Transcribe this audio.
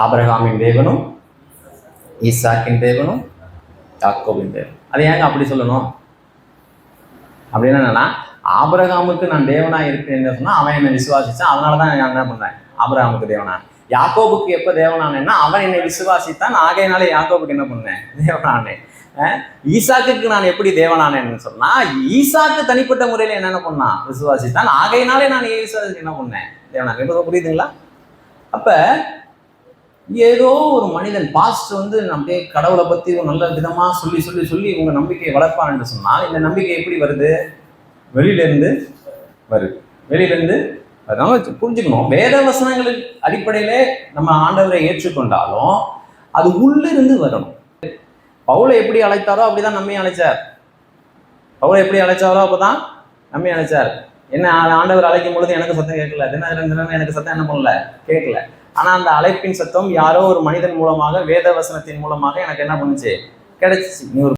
ஆபரகாமின் தேவனும் ஈசாக்கின் தேவனும் யாக்கோவின் தேவன் அது ஏங்க அப்படி சொல்லணும்? அப்படின்னா என்னன்னா ஆபரகாமுக்கு நான் தேவனாக இருக்கேன்னு சொன்னால் அவன் என்னை விசுவாசித்தான் அதனால தான் நான் என்ன பண்ணுறேன் ஆபரகாமுக்கு தேவனா? யாக்கோபுக்கு எப்போ தேவனானேன்னா அவன் என்னை விசுவாசித்தான். ஆகையினால யாக்கோபுக்கு என்ன பண்ணேன்? தேவனானேன். ஈசாக்குக்கு நான் எப்படி தேவனானேன்னு சொன்னா ஈசாக்கு தனிப்பட்ட முறையில் என்னென்ன பண்ணான் விசுவாசித்தான். ஆகையினாலே நான் ஈசாக்கு என்ன பண்ணேன்? தேவனானே இப்ப புரியுதுங்களா? அப்போ ஏதோ ஒரு மனிதன் பாஸ்ட் வந்து அப்படியே கடவுளை பத்தி ஒரு நல்ல விதமா சொல்லி சொல்லி சொல்லி உங்க நம்பிக்கையை வளர்ப்பான்னு சொன்னால் இந்த நம்பிக்கை எப்படி வருது? வெளியிலேருந்து வருது. வெளியிலேருந்து அதனால புரிஞ்சுக்கணும். வேத வசனங்களின் அடிப்படையிலே நம்ம ஆண்டவரை ஏற்றுக்கொண்டாலும் அது உள்ளிருந்து வரணும். பவுலை எப்படி அழைத்தாரோ அப்படிதான் நம்மையும் அழைச்சார். பவுலை எப்படி அழைச்சாரோ அப்பதான் நம்மையும் அழைச்சார். என்ன ஆண்டவர் அழைக்கும் பொழுது எனக்கு சத்தம் கேட்கல. தினம் எனக்கு சத்தம் என்ன பண்ணல? கேட்கல. ஆனா அந்த அழைப்பின் சத்தம் யாரோ ஒரு மனிதன் மூலமாக வேத வசனத்தின் மூலமாக எனக்கு என்ன பண்ணுச்சு? கிடைச்சிச்சு. நீ ஒரு